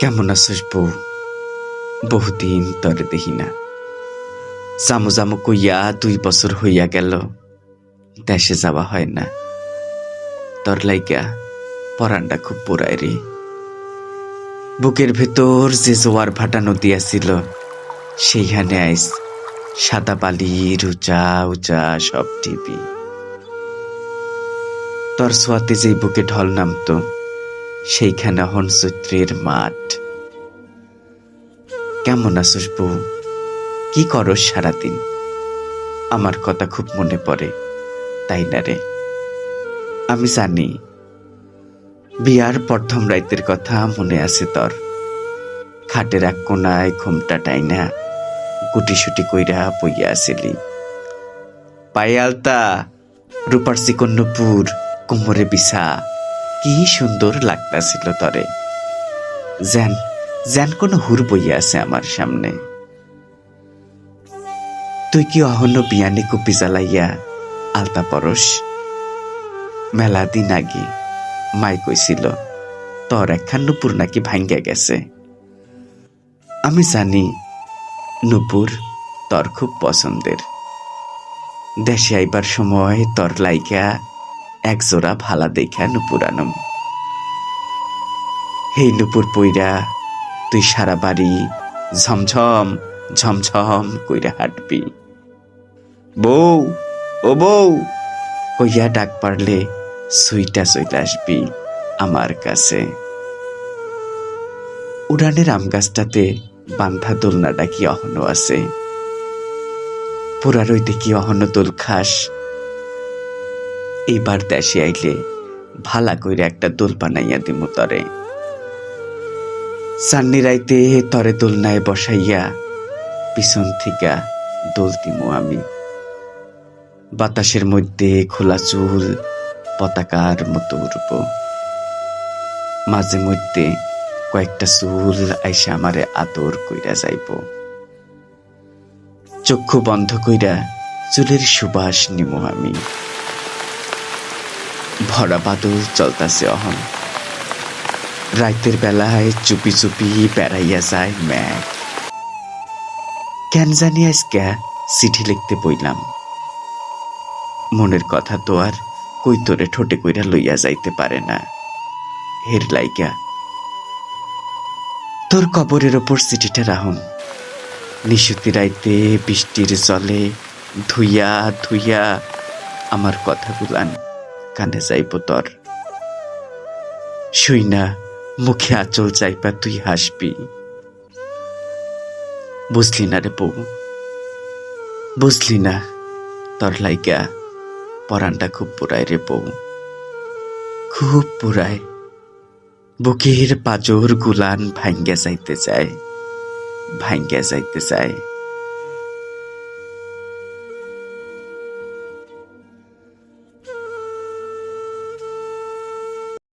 কেমন আছিস বউ? বহুদিন তরে দেখি না। জামু জামু কইয়া দুই বছর হইয়া গেল। দেশে যাওয়া হয় না। তোর লাইগা পরানটা খুব পুরায় রে। বুকের ভেতর যে জোয়ার ভাটা নদী আছিল সেইখানে আইস সাদা বালির উঁচা উঁচা, সব টিপি তোর সোয়াতে যেই বুকে ঢল নামতো সেইখানে হন চৈত্রের মাঠ। কেমন আছিস বউ? কি করো সারাদিন? আমার কথা খুব মনে পড়ে, তাই না রে? আমি জানি, বিয়ার প্রথম রাইতের কথা মনে আছে তোর। খাটের এক কোনায় ঘুমটা টাইনা গুটি সুটি কইরা বইয়া আসিলি। পায়ে আলতা, রূপার চিকন্নপুর, কোমরে বিছা। কি সুন্দর লাগতাছিল তরে। যেন যেন কোনো হুর বইয়া আছে আমার সামনে। তুই কি অহন্য বিয়ানে কুপি জ্বালাইয়া আলতা পরশ? মেলা দিন আগে মাই কইছিল, তোর একখান নুপুর নাকি ভাঙ্গা গেছে। আমি জানি নুপুর তোর খুব পছন্দের। দেশে আইবার সময় তোর লাইকা এক জোড়া ভালা দেখা নুপুর আনম। হেই নুপুর পইরা, তুই সারা বাড়ি ঝমঝম ঝমঝম কইরা হাঁটবি। বউ, ও বউ, কইয়া ডাক পারলে সুইটা চইলা আসবি আমার কাছে। উড়ানের আম গাছটাতে বান্ধা দোলনাটা কি অহনো আছে। পুরা রইতে কি অহনো দোল খাস এইবার দেশে আইলে ভালা কইরা একটা দোল বানাইয়া দিমু তরে। সান্নি রাইতে তরে দোলনায় বসাইয়া পিছন থিকা দোল দিমু আমি। বাতাসের মধ্যে খোলা চুল, পতাকার মতো উড়ব। মাঝে মধ্যে কয়েকটা চুল আইসা আমারে আদর কইরা যাইব। চক্ষু বন্ধ কইরা চুলের সুবাস নিমু আমি। ভরা বাদল চলতাছে অহন। রাইতের বেলায় চুপি চুপি বেড়াইয়া যায় ম্যাগ কেন জানি আজকে চিঠি লিখতে বইলাম। মনের কথা তো আর কই তোরে ঠোঁটে কইরা লইয়া যাইতে পারে না। হের লাইগা। তোর কবরের ওপর চিঠিটা রাহম নিশুতি রাইতে বৃষ্টির জলে ধুইয়া ধুইয়া আমার কথাগুলান কানে যাইব তোর। শুই না মুখে আঁচল চাইপা তুই হাসবি। বুঝলি না রে বউ বুঝলি না তোর লাইগা পরানটা খুব পুরায় রে বউ। খুব পুরায় বুকের পাজর গুলান ভাঙ্গা যাইতে চায়, ভাঙ্গা যাইতে চায়।